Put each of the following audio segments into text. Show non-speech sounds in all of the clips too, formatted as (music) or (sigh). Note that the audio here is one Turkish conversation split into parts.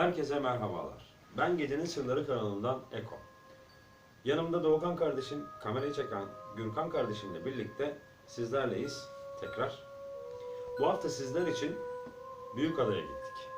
Herkese merhabalar. Ben Gecenin Sırları kanalından Eko. Yanımda Doğukan kardeşim, kamerayı çeken Gürkan kardeşimle birlikte sizlerleyiz tekrar. Bu hafta sizler için Büyükada'ya gittik.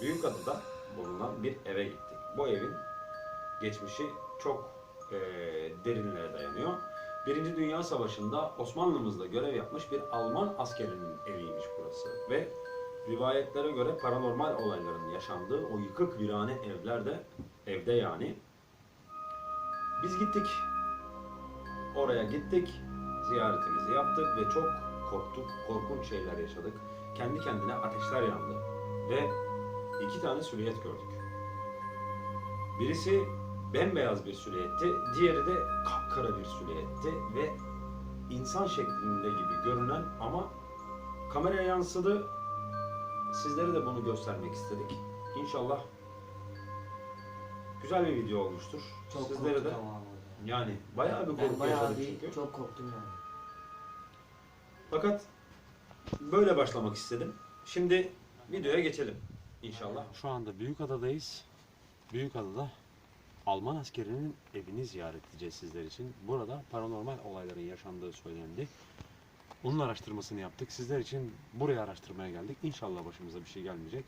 Büyükada'da bulunan bir eve gittik. Bu evin geçmişi çok eee, derinlere dayanıyor. Birinci Dünya Savaşı'nda Osmanlımızda görev yapmış bir Alman askerinin eviymiş burası. Ve rivayetlere göre paranormal olayların yaşandığı o yıkık virane evlerde, evde yani. Biz gittik. Oraya gittik. Ziyaretimizi yaptık ve çok korktuk. Korkunç şeyler yaşadık. Kendi kendine ateşler yandı. Ve iki tane silüet gördük. Birisi bembeyaz bir silüetti. Diğeri de kapkara bir silüetti ve insan şeklinde gibi görünen ama kameraya yansıdı. Sizlere de bunu göstermek istedik. İnşallah güzel bir video olmuştur. Çok Sizlere de ama orada. yani bayağı bir Ben korku bayağı yaşadık bir çünkü. çok korktum yani. Fakat böyle başlamak istedim. Şimdi videoya geçelim inşallah. Şu anda Büyükada'dayız. Büyükada'da Alman askerinin evini ziyaret edeceğiz sizler için. Burada paranormal olayların yaşandığı söylendi. Onun araştırmasını yaptık. Sizler için buraya araştırmaya geldik. İnşallah başımıza bir şey gelmeyecek.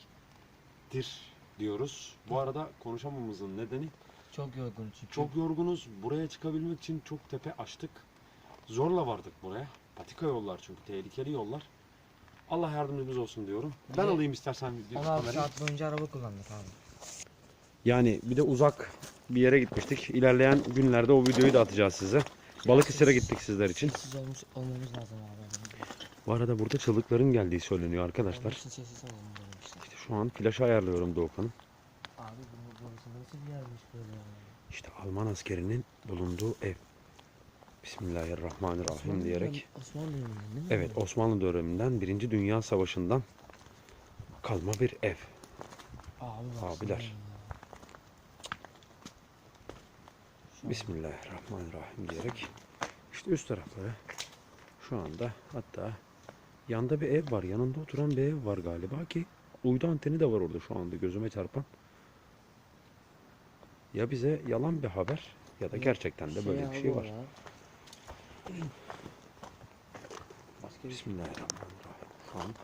Dir diyoruz. Bu arada konuşamamızın nedeni Çok yorgun çünkü. çok yorgunuz. Buraya çıkabilmek için çok tepe açtık. Zorla vardık buraya. Patika yollar çünkü tehlikeli yollar. Allah yardımcımız olsun diyorum. Ben Bir alayım istersen bir 16 kamerayı. saat boyunca araba kullandık abi. Yani bir de uzak bir yere gitmiştik. İlerleyen günlerde o videoyu da atacağız size. Balıkesir'e gittik sizler için. Sessiz olmuş, olmamız lazım abi. Bu arada burada çığlıkların geldiği söyleniyor Onun arkadaşlar. için sessiz olalım dedim işte. Şu an flaşı ayarlıyorum Doğukan'ın. Abi bu burası nasıl bir yermiş böyle ya? İşte Alman askerinin bulunduğu ev. Bismillahirrahmanirrahim Osmanlı diyerek. Osmanlı döneminden değil mi? Evet Osmanlı döneminden Birinci Dünya Savaşı'ndan kalma bir ev. Abi Abiler. ya. Şu an- Bismillahirrahmanirrahim diyerek işte üst tarafları şu anda hatta yanda bir ev var. Yanında oturan bir ev var galiba ki uydu anteni de var orada şu anda gözüme çarpan. Ya bize yalan bir haber ya da gerçekten de böyle bir abi şey var. bir Bismillahirrahmanirrahim. Şu an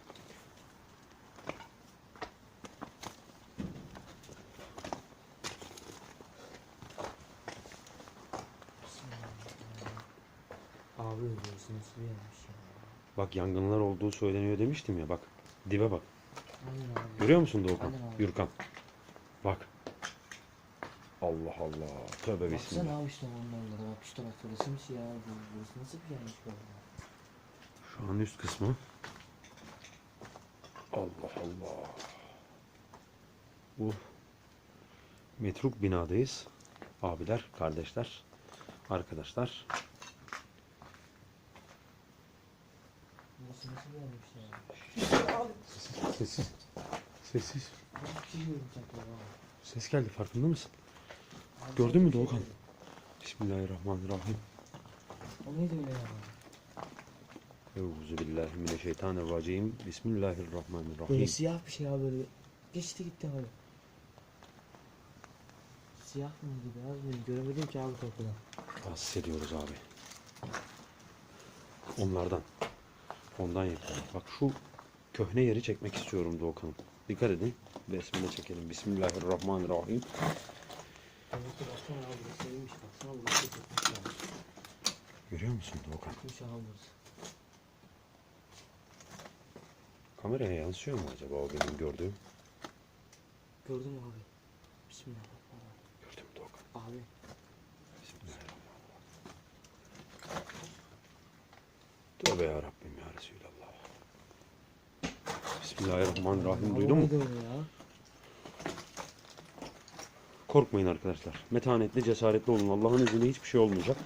Abi burası nasıl yermiş ya? bak yangınlar olduğu söyleniyor demiştim ya bak dibe bak. Aynen abi. Görüyor musun Doğukan? Aynen abi. Gürkan. Bak. Allah Allah. Tövbe bismillah. Baksana abi işte onlarlara bak şu taraf burasıymış ya. Bu- Burası nasıl bir yermiş böyle? Şu an üst kısmı. Allah Allah. Bu metruk binadayız. Abiler, kardeşler, arkadaşlar. Sessiz. Sessiz. Ses geldi farkında mısın? Gördün mü Doğukan? Bismillahirrahmanirrahim. O neydi öyle ya? Euzubillahimineşşeytanirracim. Bismillahirrahmanirrahim. Böyle siyah bir şey ya böyle. Geçti gitti abi. Siyah mıydı beyaz mıydı göremedim ki abi korkudan. Rahatsız ediyoruz abi. Onlardan. Ondan yapıyorum. Bak şu köhne yeri çekmek istiyorum Doğukan'ım. Dikkat edin. Besmele çekelim. Bismillahirrahmanirrahim. Görüyor musun Doğukan? Kameraya yansıyor mu acaba o benim gördüğüm? Gördün mü abi? Bismillahirrahmanirrahim. Gördüm Doğukan. Abi Bismillahirrahmanirrahim. Tövbe ya Rabbim ya Resulallah. Bismillahirrahmanirrahim. Duydun mu? Korkmayın arkadaşlar. Metanetli, cesaretli olun. Allah'ın izniyle hiçbir şey olmayacak.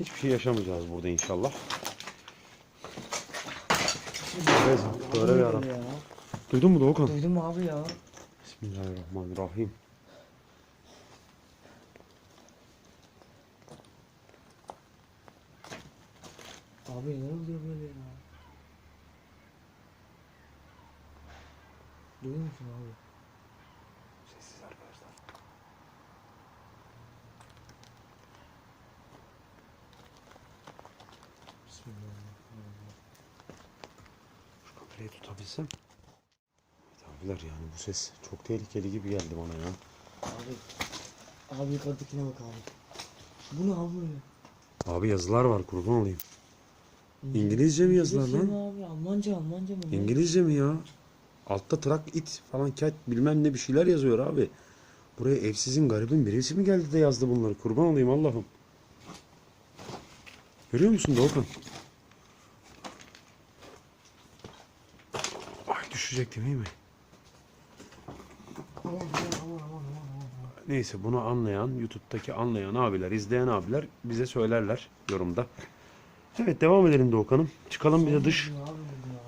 Hiçbir şey yaşamayacağız burada inşallah. Evet, böyle bir ya? Duydun mu Doğukan? Duydun mu abi ya? Bismillahirrahmanirrahim. Abi ne oluyor böyle ya? Duyuyor musun abi? Sessiz arkadaşlar. Bismillahirrahmanirrahim. Şu kamerayı tutabilsem. Abiler yani bu ses çok tehlikeli gibi geldi bana ya. Abi. Abi yukarıdakine bak abi. Bu ne abi böyle? Abi yazılar var kurban olayım. İngilizce mi yazılar lan? Abi, Almanca Almanca mı? İngilizce mi ya? Altta trak it falan cat bilmem ne bir şeyler yazıyor abi. Buraya evsizin garibin birisi mi geldi de yazdı bunları? Kurban olayım Allah'ım. Görüyor musun Doğukan? Ay düşecek değil mi? Neyse bunu anlayan, YouTube'daki anlayan abiler, izleyen abiler bize söylerler yorumda. Evet devam edelim Doğukan'ım. Çıkalım bir de dış. Ne abi bu ya?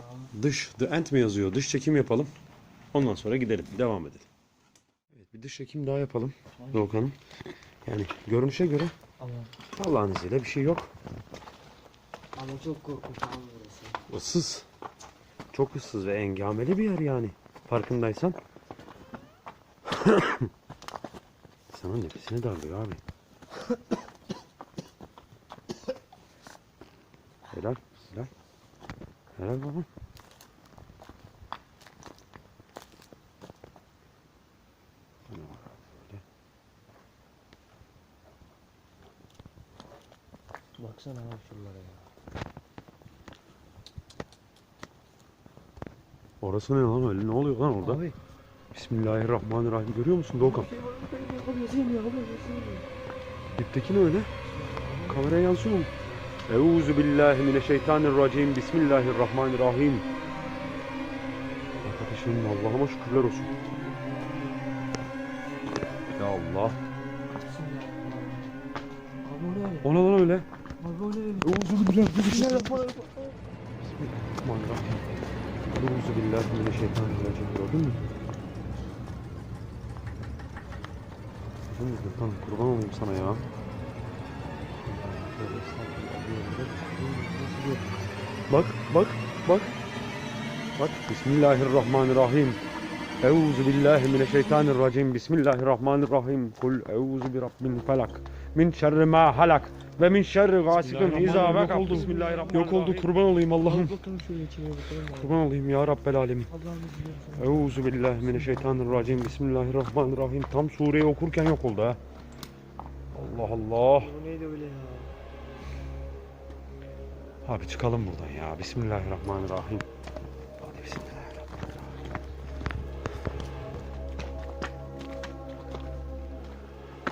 Dış, The End mi yazıyor? Dış çekim yapalım. Ondan sonra gidelim. Devam edelim. Evet bir dış çekim daha yapalım Doğukan'ım. Yani görünüşe göre Allah'ın izniyle bir şey yok. ama çok korkunç abi burası. Issız. Çok ıssız ve engameli bir yer yani. Farkındaysan. (coughs) Sana nefesini darlıyor abi. (coughs) Helal. Helal. Helal baba. Ne var abi böyle? Baksana abi şuralara ya. Orası ne lan öyle? Ne oluyor lan orada? Abi. Bismillahirrahmanirrahim. Görüyor musun Doğukan? Dipteki ne öyle? Kameraya yansıyor mu? Euzu billahi mineşşeytanirracim. Bismillahirrahmanirrahim. Arkadaşım Allah'ıma şükürler olsun. Ya Allah. Abi o ne öyle? O ne lan öyle? Abi o ne öyle? Euzu billahi Bismillahirrahmanirrahim. Bismillahirrahmanirrahim. Euzu billahi mineşşeytanirracim. Gördün mü? Gördün sana ya. Bak, bak, bak. Bak, Bismillahirrahmanirrahim. Euzu billahi mineşşeytanirracim. Bismillahirrahmanirrahim. Kul euzu bi rabbil felak. Min şerri ma halak. Ve min şerri gasikin izâ oldu. Bismillahirrahmanirrahim. Yok oldu kurban olayım Allah'ım. Kurban olayım ya Rabbel alemin. Euzu billahi mineşşeytanirracim. Bismillahirrahmanirrahim. Tam sureyi okurken yok oldu ha. Allah Allah. Bu neydi öyle ya? Abi çıkalım buradan ya. Bismillahirrahmanirrahim.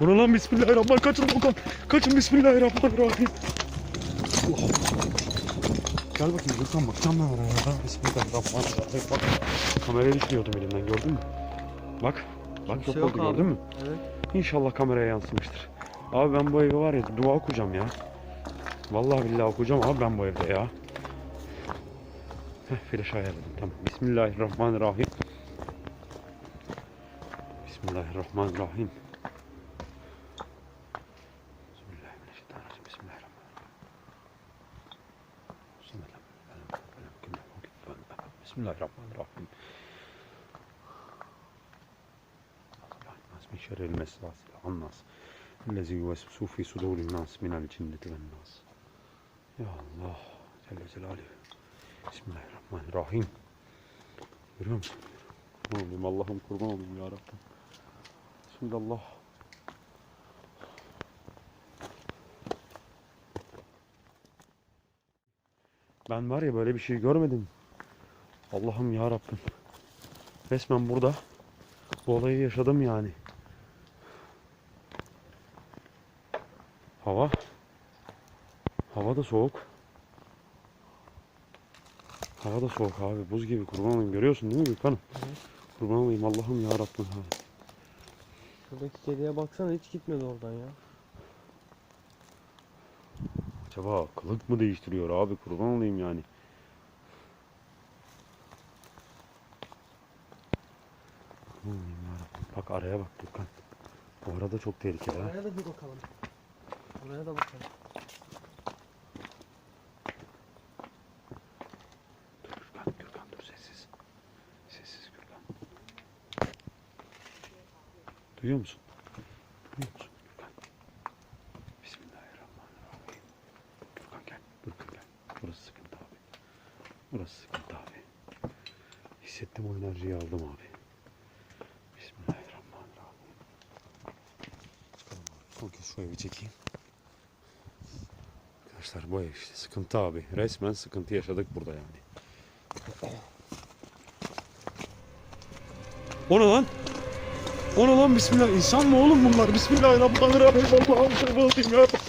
Bu ne lan bismillahirrahmanirrahim. Kaçın Volkan. Kaçın bismillahirrahmanirrahim. Allah. Gel bakayım Volkan bakacağım ben oraya. Bismillahirrahmanirrahim. Bak. Kamerayı düşürüyordum elimden gördün mü? Bak. Bak yok Kimse oldu yok abi. gördün mü? Evet. İnşallah kameraya yansımıştır. Abi ben bu evi var ya dua okuyacağım ya. Vallahi billahi okuyacağım abi ben bu evde ya. Heh flash ayarladım tamam. Bismillahirrahmanirrahim. Bismillahirrahmanirrahim. Bismillahirrahmanirrahim. Bismillahirrahmanirrahim. من شر الوسواس الخناس الذي يوسوس في صدور الناس من الجنة والناس Ya Allah Celle Celaluhu Bismillahirrahmanirrahim Görüyor musun? Kurban olayım Allah'ım kurban olayım ya Rabbim Bismillah Ben var ya böyle bir şey görmedim. Allah'ım ya Rabbim. Resmen burada bu olayı yaşadım yani. Hava. Hava da soğuk. Hava da soğuk abi. Buz gibi kurban olayım. Görüyorsun değil mi Gülkan'ım? Kurban olayım Allah'ım ya Rabbim. Ha. Şuradaki kediye baksana hiç gitmedi oradan ya. Acaba kılık mı değiştiriyor abi? Kurban olayım yani. Kurban olayım ya Rabbim. Bak araya bak Gülkan. Bu arada çok tehlikeli ha. Oraya da bir bakalım. Oraya da bakalım. Dur Gürkan, Gürkan dur sessiz. Sessiz Gürkan. Duyuyor musun? Duyuyor musun Gürkan? Bismillahirrahmanirrahim. Gürkan gel, Gürkan gel. Burası sıkıntı abi. Burası sıkıntı abi. hissettim o enerjiyi aldım abi. Bismillahirrahmanirrahim. Kez şu evi çekeyim. Arkadaşlar bu ev işte sıkıntı abi. Resmen sıkıntı yaşadık burada yani. O ne lan? O ne lan bismillah? İnsan mı oğlum bunlar? Bismillahirrahmanirrahim. Allah'ım olayım ya Rabbim.